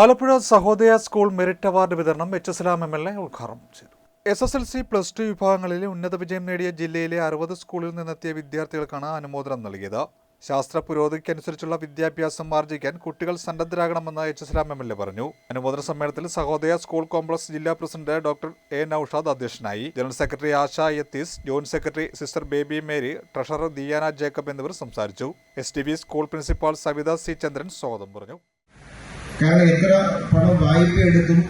Alappuzha Sahodaya school merit award വിതരണം H എസ്ലാം M L A ഉദ്ഘാടനം ചെയ്തു. S S L C plus two വിഭാഗങ്ങളിൽ ഉന്നത വിജയം നേടിയ ജില്ലയിലെ അറുപത് സ്കൂളിൽ നിന്നെത്തിയ വിദ്യാർത്ഥികൾക്കാണ് അനുമോദനം നൽകിയത്. ശാസ്ത്ര പുരോഗതിക്കനുസരിച്ചുള്ള വിദ്യാഭ്യാസം ആർജിക്കാൻ കുട്ടികൾ സന്നദ്ധരാകണമെന്ന് എച്ച് എസ്ലാം എം എൽ എ പറഞ്ഞു. അനുമോദന സമ്മേളനത്തിൽ സഹോദയ സ്കൂൾ കോംപ്ലക്സ് ജില്ലാ പ്രസിഡന്റ് ഡോക്ടർ എ നൌഷാദ് അധ്യക്ഷനായി. General secretary Asha Yathees joint secretary sister Baby Mary treasurer Diyana Jacob എന്നിവർ സംസാരിച്ചു. S school principal Savitha C Chandran സ്വാഗതം പറഞ്ഞു. കാരണം എത്ര പണം വായ്പ എടുത്തും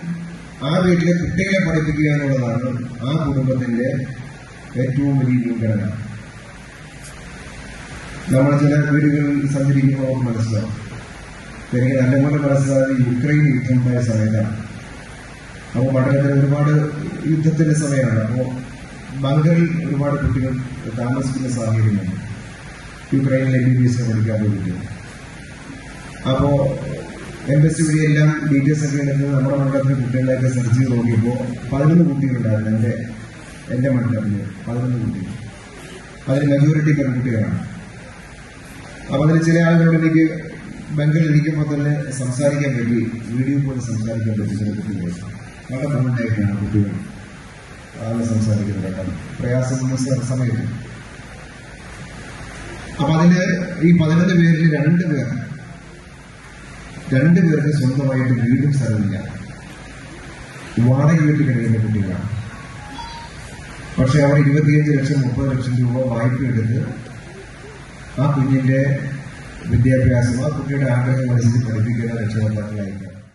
ആ വീട്ടിലെ കുട്ടികളെ പഠിപ്പിക്കുക എന്നുള്ളതാണ് ആ കുടുംബത്തിന്റെ ഏറ്റവും വലിയ മുൻഗണന നമ്മൾ ചില വീടുകളിൽ സഞ്ചരിക്കുമ്പോൾ നമുക്ക് മനസ്സിലാവും. എനിക്ക് നല്ലപോലെ മനസ്സിലായത് യുക്രൈൻ യുദ്ധമുണ്ടായ സമയത്താണ്. അപ്പോൾ പഠനത്തിന് ഒരുപാട് യുദ്ധത്തിന്റെ സമയമാണ്. അപ്പോൾ ബങ്കറിൽ ഒരുപാട് കുട്ടികൾ താമസിക്കുന്ന സാഹചര്യമാണ് യുക്രൈനിൽ എം ബി ബി എസ് പഠിക്കാൻ കുട്ടികൾ അപ്പോ എംബസി വഴി എല്ലാം ഡീറ്റെയിൽസ് ഒക്കെ എടുത്ത് നമ്മുടെ മണ്ഡലത്തിലെ കുട്ടികളിലൊക്കെ സെർച്ച് ചെയ്ത് നോക്കിയപ്പോൾ പതിനൊന്ന് കുട്ടികളുണ്ടായിരുന്നു എന്റെ എന്റെ മണ്ഡലത്തിൽ പതിനൊന്ന് കുട്ടികൾ. അതിൽ മെജോറിറ്റി പെൺകുട്ടികളാണ്. അപ്പൊ അതിൽ ചില ആളുകളോട് എനിക്ക് ബംഗളിൽ ഇരിക്കുമ്പോൾ തന്നെ സംസാരിക്കാൻ പറ്റി. വീഡിയോ പോലെ സംസാരിക്കാൻ പറ്റി ചില കുട്ടികൾ വളരെ നന്നായിട്ടാണ് കുട്ടികൾ ആളെ സംസാരിക്കുന്നത് കേട്ടോ. പ്രയാസമുള്ള സമയത്ത്. അപ്പൊ അതിൽ ഈ പതിനൊന്ന് പേരിൽ രണ്ട് പേർ രണ്ടു പേർക്ക് സ്വന്തമായിട്ട് വീടും സ്ഥലമില്ല. വാടക വീട്ടിൽ കഴിയുന്ന കുട്ടികളാണ്. പക്ഷെ അവർ ഇരുപത്തിയഞ്ച് ലക്ഷം മുപ്പത് ലക്ഷം രൂപ വായ്പ എടുത്ത് ആ കുഞ്ഞിന്റെ വിദ്യാഭ്യാസം ആ കുട്ടിയുടെ ആഗ്രഹം അനുസരിച്ച് പഠിപ്പിക്കുന്ന രക്ഷകർത്താക്കളായിരിക്കാം.